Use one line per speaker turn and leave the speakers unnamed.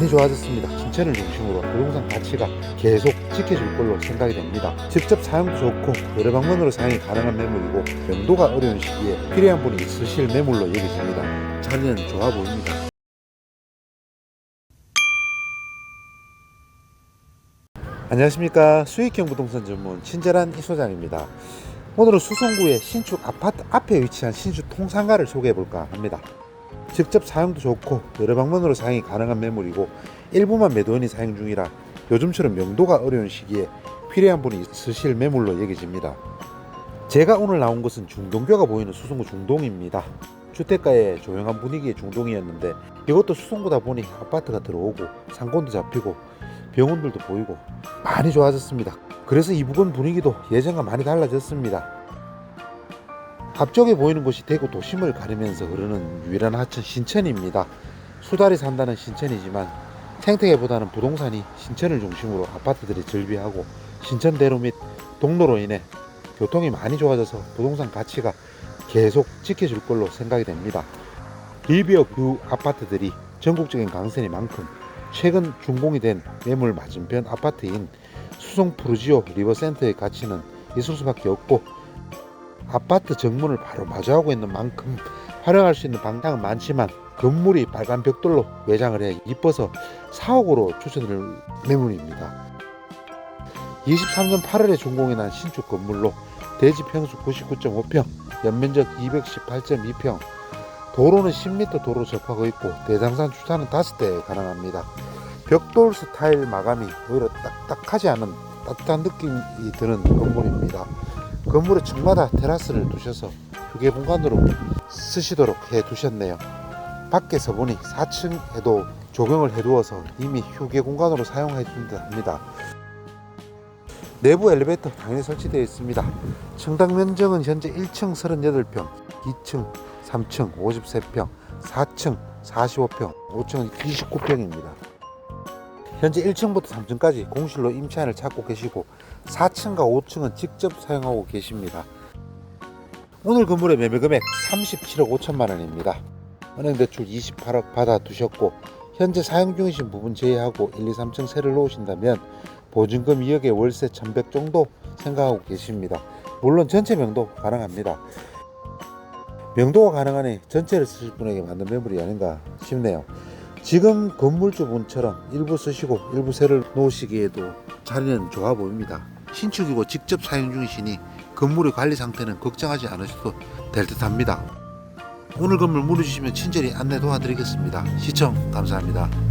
많이 좋아졌습니다. 신천을 중심으로 부동산 가치가 계속 지켜질 걸로 생각이 됩니다. 직접 사용도 좋고 여러 방면으로 사용이 가능한 매물이고 명도가 어려운 시기에 필요한 분이 있으실 매물로 여겨집니다. 자리는 좋아 보입니다. 안녕하십니까 수익형 부동산 전문 친절한 이 소장입니다. 오늘은 수성구의 신축 아파트 앞에 위치한 신축 통상가를 소개해 볼까 합니다. 직접 사용도 좋고 여러 방면으로 사용이 가능한 매물이고 일부만 매도인이 사용 중이라 요즘처럼 명도가 어려운 시기에 필요한 분이 있으실 매물로 여겨집니다. 제가 오늘 나온 곳은 중동교가 보이는 수성구 중동입니다. 주택가의 조용한 분위기의 중동이었는데 이것도 수성구다 보니 아파트가 들어오고 상권도 잡히고 병원들도 보이고 많이 좋아졌습니다. 그래서 이 부근 분위기도 예전과 많이 달라졌습니다. 앞쪽에 보이는 곳이 대구 도심을 가르면서 흐르는 유일한 하천 신천입니다. 수달이 산다는 신천이지만 생태계보다는 부동산이 신천을 중심으로 아파트들이 즐비하고 신천대로 및 동로로 인해 교통이 많이 좋아져서 부동산 가치가 계속 지켜질 걸로 생각이 됩니다. 리비어 뷰 아파트들이 전국적인 강세인 만큼 최근 준공이 된 매물 맞은편 아파트인 수성 푸르지오 리버센터의 가치는 있을 수밖에 없고 아파트 정문을 바로 마주하고 있는 만큼 활용할 수 있는 방향은 많지만 건물이 빨간 벽돌로 외장을 해 이뻐서 4억으로 추천드릴 매물입니다. 23년 8월에 준공이 난 신축 건물로 대지 평수 99.5평, 연면적 218.2평, 도로는 10m 도로 접하고 있고 대장산 주차는 5대 가능합니다. 벽돌 스타일 마감이 오히려 딱딱하지 않은 따뜻한 느낌이 드는 건물입니다. 건물의 층마다 테라스를 두셔서 휴게 공간으로 쓰시도록 해 두셨네요. 밖에서 보니 4층에도 조경을 해두어서 이미 휴게 공간으로 사용해 준다 합니다. 내부 엘리베이터 당연히 설치되어 있습니다. 층당 면적은 현재 1층 38평, 2층 3층 53평, 4층 45평, 5층은 29평입니다. 현재 1층부터 3층까지 공실로 임차인을 찾고 계시고 4층과 5층은 직접 사용하고 계십니다. 오늘 건물의 매매 금액 37억 5천만 원입니다. 은행 대출 28억 받아 두셨고 현재 사용 중이신 부분 제외하고 1, 2, 3층 세를 놓으신다면 보증금 2억에 월세 1100 정도 생각하고 계십니다. 물론 전체 명도 가능합니다. 명도가 가능하니 전체를 쓰실 분에게 맞는 매물이 아닌가 싶네요. 지금 건물주 분처럼 일부 쓰시고 일부 세를 놓으시기에도 자리는 좋아 보입니다. 신축이고 직접 사용 중이시니 건물의 관리 상태는 걱정하지 않으셔도 될 듯합니다. 오늘 건물 물어주시면 친절히 안내 도와드리겠습니다. 시청 감사합니다.